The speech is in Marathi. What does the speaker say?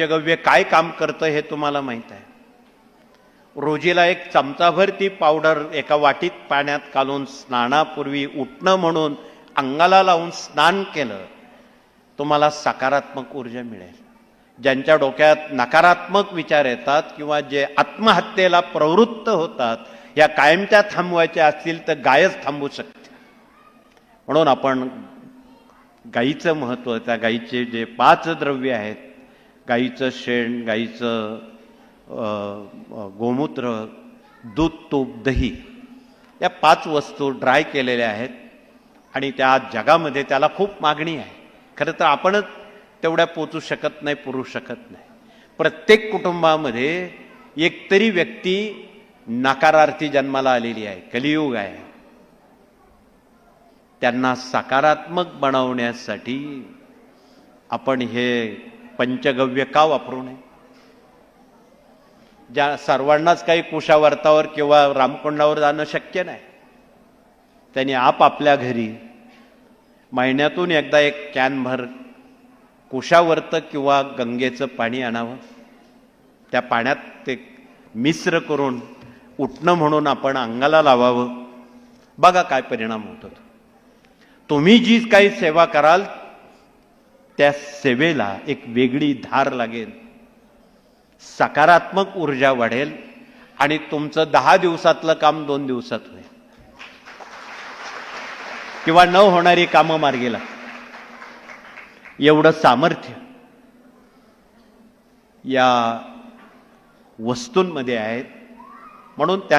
पंचगव्य काय काम करतं हे तुम्हाला माहीत आहे. रोजीला एक चमचाभर ती पावडर एका वाटीत पाण्यात घालून स्नानापूर्वी उठणं म्हणून अंगाला लावून स्नान केलं तुम्हाला सकारात्मक ऊर्जा मिळेल. ज्यांच्या डोक्यात नकारात्मक विचार येतात किंवा जे आत्महत्येला प्रवृत्त होतात या कायमच्या थांबवायच्या असतील तर गायच थांबू शकते. म्हणून आपण गाईचं महत्त्व त्या गाईचे जे पाच द्रव्य आहेत गाईचं शेण गाईचं गोमूत्र दूध तूप दही या पाच वस्तू ड्राय केलेल्या आहेत आणि त्या जगामध्ये त्याला खूप मागणी आहे. खरं तर आपणच तेवढ्या पोचू शकत नाही पुरू शकत नाही. प्रत्येक कुटुंबामध्ये एकतरी व्यक्ती नकारार्थी जन्माला आलेली आहे कलियुग आहे. त्यांना सकारात्मक बनवण्यासाठी आपण हे पंचगव्य का वापरू नये? ज्या सर्वांनाच काही कुशावर्तावर किंवा रामकुंडावर जाणं शक्य नाही. त्यांनी आपापल्या घरी महिन्यातून एकदा एक कॅनभर कुशावर्त किंवा गंगेचं पाणी आणावं. त्या पाण्यात ते मिश्र करून उठणं म्हणून आपण अंगाला लावावं. बघा काय परिणाम होतो तुम्ही जी काही सेवा कराल त्या सेवेला एक वेगळी धार लागेल. सकारात्मक ऊर्जा वाढेल आणि तुमचं दहा दिवसातलं काम दोन दिवसात होईल. किंवा न होणारी कामं मार्गी लागतील एवढं सामर्थ्य या वस्तूंमध्ये आहेत म्हणून त्या